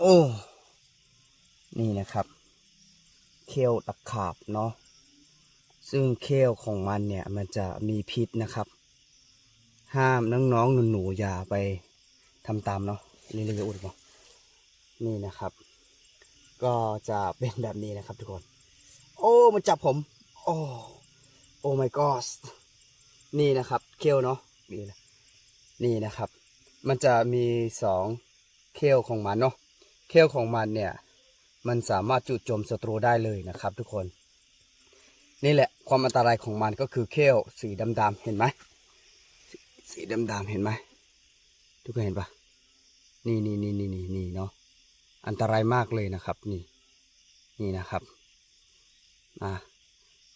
โอ้ นี่นะครับ เคลตะขาบเนาะ ซึ่งเคลของมันเนี่ยมันจะมีพิษนะครับ ห้ามน้องๆหนูๆอย่าไปทำตามเนาะนี่เรียกอุดบอกนี่นะครับ ก็จะเป็นแบบนี้นะครับทุกคน โอ้ มันจับผม โอ้ โอ้ my god นี่นะครับ เคลเนาะ นี่นะนี่นะครับ มันจะมีสองเคลของมันเนาะ เคลของมันเนี่ย มันสามารถจุดโจมศัตรูได้เลยนะครับ ทุกคน นี่แหละความอันตรายของมันก็คือเคลสีดำๆเห็นไหมสสีดำๆเห็นไหมทุกคนเห็นปะนี่นี่นี่นี่นี่นี่เนาะอันตรายมากเลยนะครับนี่นี่นะครับอะ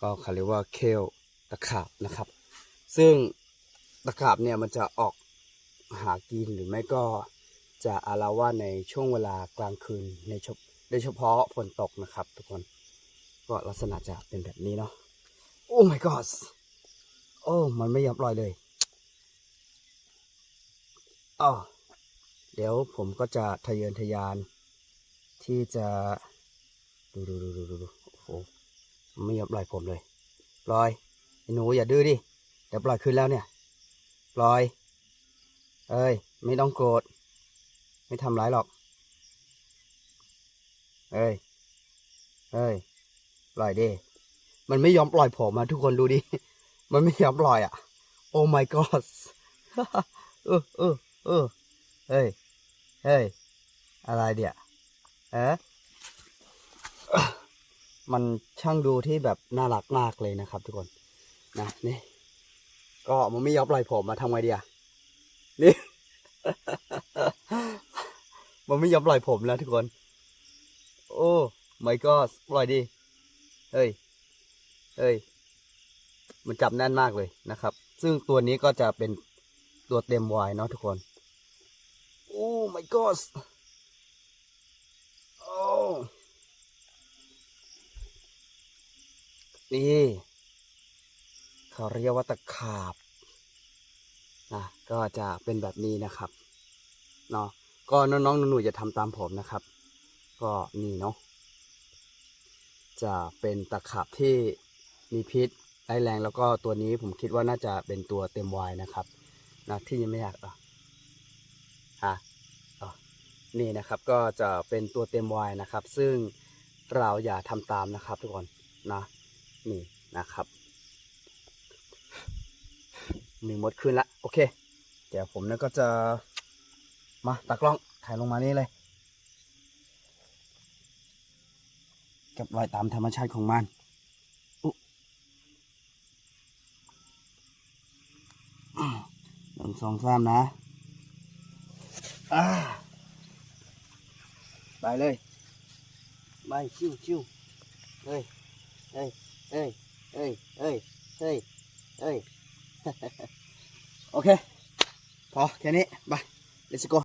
ก็เขาเรียกว่าเคลตะขาบนะครับ ซึ่งตะขาบเนี่ยมันจะออกหากินหรือไม่ก็ จะอาละวาในช่วงเวลากลางคืนในโดยเฉพาะฝนตกนะครับ ทุกคน ก็ลักษณะจะเป็นแบบนี้เนาะโอ้ my god โอ้มันไม่ยอมลอยเลยอ๋อเดี๋ยวผมก็จะทะเยอทะยาน ที่จะดูดูดูดูดูโอ้โหไม่ยอมปล่อยผมเลยปล่อยหนูอย่าดื้อดิเดี๋ยวปล่อยคืนแล้วเนี่ยปล่อย เอ้ย ไม่ต้องโกรธ ไม่ทำร้ายหรอก เอ้ย เอ้ย ปล่อยดิ มันไม่ยอมปล่อยผมอะทุกคนดูดิ มันไม่ยอมปล่อยอะโอ้ my god เออเออเออเฮ้ย เฮ้ย อะไรเดี๋ยเอ๊ะมันช่างดูที่แบบน่ารักมากเลยนะครับ ทุกคน นะนี่ ก็มันไม่ยอมปล่อยผมมาทำไงดีอะนี่ มันไม่ยอมปล่อยผมแล้วทุกคน โอ้ my god ปล่อยดิเฮ้ยเฮ้ย มันจับแน่นมากเลยนะครับ ซึ่งตัวนี้ก็จะเป็นตัวเต็มวายเนาะทุกคน โอ้ my god โอ้นี่เขาเรียกว่าตะขาบนะก็จะเป็นแบบนี้นะครับ เนาะ ก็น้องๆหนูๆจะทำตามผมนะครับ ก็นี่เนาะจะเป็นตะขาบที่มีพิษร้ายแรงแล้วก็ตัวนี้ผมคิดว่าน่าจะเป็นตัวเต็มวายนะครับนะที่ยังไม่อยากอะฮะอ๋อนี่นะครับก็จะเป็นตัวเต็มวายนะครับ ซึ่งเราอย่าทำตามนะครับ ทุกคนนะนี่นะครับ มีมดขึ้นละโอเค เดี๋ยวผมเนี่ยก็จะ มาตากล้องถ่ายลงมานี่เลย เก็บไว้ตามธรรมชาติของมันหนึ่งสองสามนะอ่าไปเลยไปชิวชิวเฮ้ยเฮ้ยเฮ้ยเฮ้ยเฮ้ยเฮ้ยเฮ้ยโอเค พอแค่นี้ไป